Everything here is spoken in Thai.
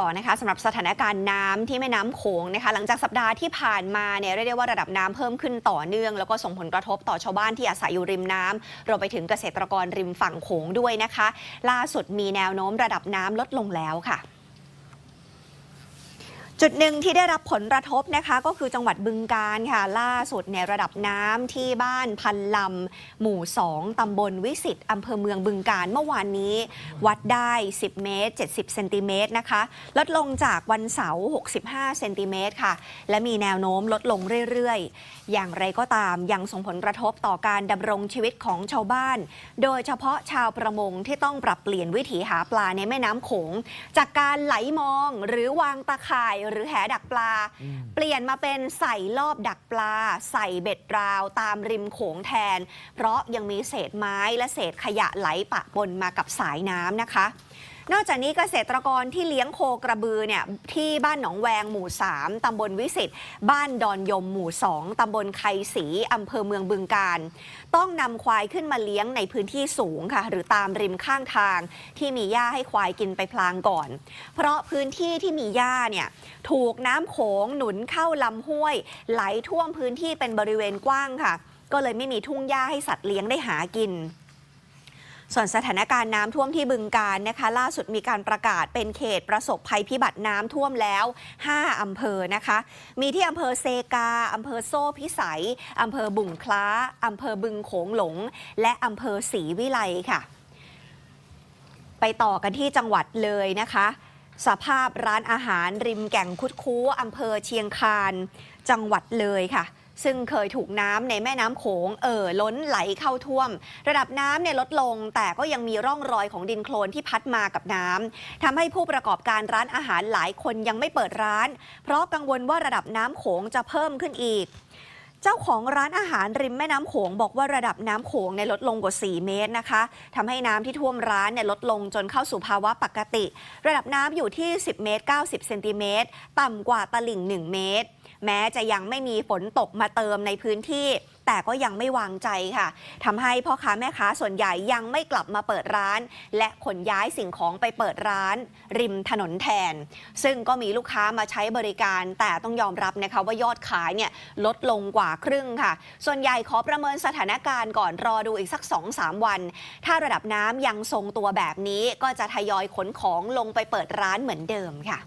่อนะคะสำหรับสถานการณ์น้ำที่แม่น้ำโขงนะคะหลังจากสัปดาห์ที่ผ่านมาเนี่ยเรียกได้ว่าระดับน้ำเพิ่มขึ้นต่อเนื่อง แล้วก็ส่งผลกระทบต่อชาวบ้านที่อาศัยอยู่ริมน้ำรวมไปถึงเกษตรกรริมฝั่งโขงด้วยนะคะ ล่าสุดมีแนวโน้มระดับน้ำลดลงแล้วค่ะ จุดหนึ่งที่ได้รับผลกระทบนะคะก็คือจังหวัดบึงการค่ะ ล่าสุดเนี่ยระดับน้ำที่บ้านพันลำหมู่ 2ตำบลวิสิตอำเภอเมืองบึงการเมื่อวานนี้ วัดได้ 10 เมตร 70 เซนติเมตรนะคะ ลดลงจากวันเสาร์ 65 เซนติเมตรค่ะ และมีแนวโน้มลดลงเรื่อยๆ อย่างไรก็ตามยังส่งผลกระทบต่อการดำรงชีวิตของชาวบ้าน โดยเฉพาะชาวประมงที่ต้องปรับเปลี่ยนวิถีหาปลาในแม่น้ำโขง จากการไหลมองหรือวางตาข่ายหรือแหดักปลา เปลี่ยนมาเป็นใส่รอบดักปลา ใส่เบ็ดราวตามริมโขงแทน เพราะยังมีเศษไม้และเศษขยะไหลปะปนมากับสายน้ำนะคะ นอกจากนี้เกษตรกรที่เลี้ยงโคกระบือเนี่ยที่บ้านหนองแวงหมู่ 3ตำบลวิสิตบ้านดอนยมหมู่ 2ตำบลไคศรีอำเภอเมืองบึงการ ต้องนำควายขึ้นมาเลี้ยงในพื้นที่สูงค่ะ หรือตามริมข้างทาง ที่มีหญ้าให้ควายกินไปพลางก่อน เพราะพื้นที่ที่มีหญ้าเนี่ยถูกน้ำโขงหนุนเข้าลำห้วย ไหลท่วมพื้นที่เป็นบริเวณกว้างค่ะ ก็เลยไม่มีทุ่งหญ้าให้สัตว์เลี้ยงได้หากิน ส่วนสถานการณ์น้ำท่วมที่บึงการนะคะ ล่าสุดมีการประกาศเป็นเขตประสบภัยพิบัติน้ำท่วมแล้ว 5อำเภอนะคะ มีที่อำเภอเซกาอำเภอโซ่พิสัยอำเภอบุ่งคล้าอำเภอบึงโขงหลง และอำเภอศรีวิไลค่ะ ไปต่อกันที่จังหวัดเลยนะคะ สภาพร้านอาหารริมแก่งคุดคู้อำเภอเชียงคาน จังหวัดเลยค่ะ ซึ่งเคยถูกน้ำในแม่น้ำโขงเอ่อล้นไหลเข้าท่วม ระดับน้ำเนี่ยลดลง แต่ก็ยังมีร่องรอยของดินโคลนที่พัดมากับน้ำทำให้ผู้ประกอบการร้านอาหารหลายคนยังไม่เปิดร้าน เพราะกังวลว่าระดับน้ำโขงจะเพิ่มขึ้นอีกเจ้าของร้านอาหารริมแม่น้ำโขงบอกว่าระดับน้ำโขงเนี่ยลดลงกว่า 4 เมตรนะคะทำให้น้ำที่ท่วมร้านเนี่ยลดลงจนเข้าสู่ภาวะปกติ ระดับน้ำอยู่ที่ 10 เมตร 90 เซนติเมตร ต่ำกว่าตลิ่ง 1 เมตร แม้จะยังไม่มีฝนตกมาเติมในพื้นที่ แต่ก็ยังไม่วางใจค่ะทำให้พ่อค้าแม่ค้าส่วนใหญ่ยังไม่กลับมาเปิดร้าน และขนย้ายสิ่งของไปเปิดร้าน ริมถนนแทน ซึ่งก็มีลูกค้ามาใช้บริการ แต่ต้องยอมรับนะคะว่ายอดขายเนี่ยลดลงกว่าครึ่งค่ะ ส่วนใหญ่ขอประเมินสถานการณ์ก่อนรอดูอีกสัก 2-3 วัน ถ้าระดับน้ำยังทรงตัวแบบนี้ก็จะทยอยขนของลงไปเปิดร้านเหมือนเดิมค่ะ